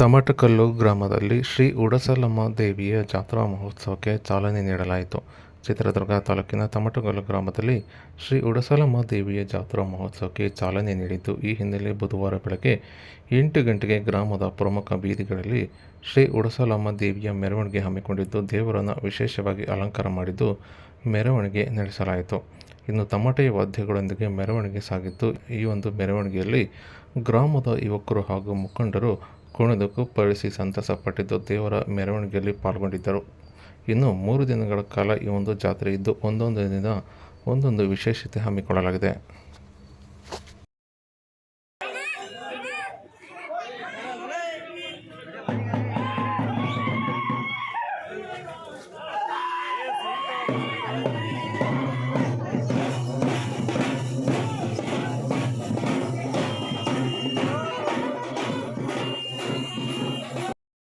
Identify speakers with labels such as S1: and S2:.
S1: ತಮಟಕಲ್ಲು ಗ್ರಾಮದಲ್ಲಿ ಶ್ರೀ ಉಡಸಲಮ್ಮ ದೇವಿಯ ಜಾತ್ರಾ ಮಹೋತ್ಸವಕ್ಕೆ ಚಾಲನೆ ನೀಡಲಾಯಿತು. ಚಿತ್ರದುರ್ಗ ತಾಲೂಕಿನ ತಮಟಗಲ್ಲು ಗ್ರಾಮದಲ್ಲಿ ಶ್ರೀ ಉಡಸಲಮ್ಮ ದೇವಿಯ ಜಾತ್ರಾ ಮಹೋತ್ಸವಕ್ಕೆ ಚಾಲನೆ ನೀಡಿದ್ದು, ಈ ಹಿನ್ನೆಲೆ ಬುಧವಾರ ಬೆಳಗ್ಗೆ ಎಂಟು ಗಂಟೆಗೆ ಗ್ರಾಮದ ಪ್ರಮುಖ ಬೀದಿಗಳಲ್ಲಿ ಶ್ರೀ ಉಡಸಲಮ್ಮ ದೇವಿಯ ಮೆರವಣಿಗೆ ಹಮ್ಮಿಕೊಂಡಿದ್ದು, ದೇವರನ್ನು ವಿಶೇಷವಾಗಿ ಅಲಂಕಾರ ಮಾಡಿದ್ದು ಮೆರವಣಿಗೆ ನಡೆಸಲಾಯಿತು. ಇನ್ನು ತಮಟೆಯ ವಾದ್ಯಗಳೊಂದಿಗೆ ಮೆರವಣಿಗೆ ಸಾಗಿದ್ದು, ಈ ಒಂದು ಮೆರವಣಿಗೆಯಲ್ಲಿ ಗ್ರಾಮದ ಯುವಕರು ಹಾಗೂ ಮುಖಂಡರು ಕುಣಿದು ಕುಪ್ಪಳಿಸಿ ಸಂತಸಪಟ್ಟಿದ್ದು ದೇವರ ಮೆರವಣಿಗೆಯಲ್ಲಿ ಪಾಲ್ಗೊಂಡಿದ್ದರು ಇನ್ನು ಮೂರು ದಿನಗಳ ಕಾಲ ಈ ಒಂದು ಜಾತ್ರೆ ಇದ್ದು ಒಂದೊಂದು ದಿನ ಒಂದೊಂದು ವಿಶೇಷತೆ ಹಮ್ಮಿಕೊಳ್ಳಲಾಗಿದೆ Thank.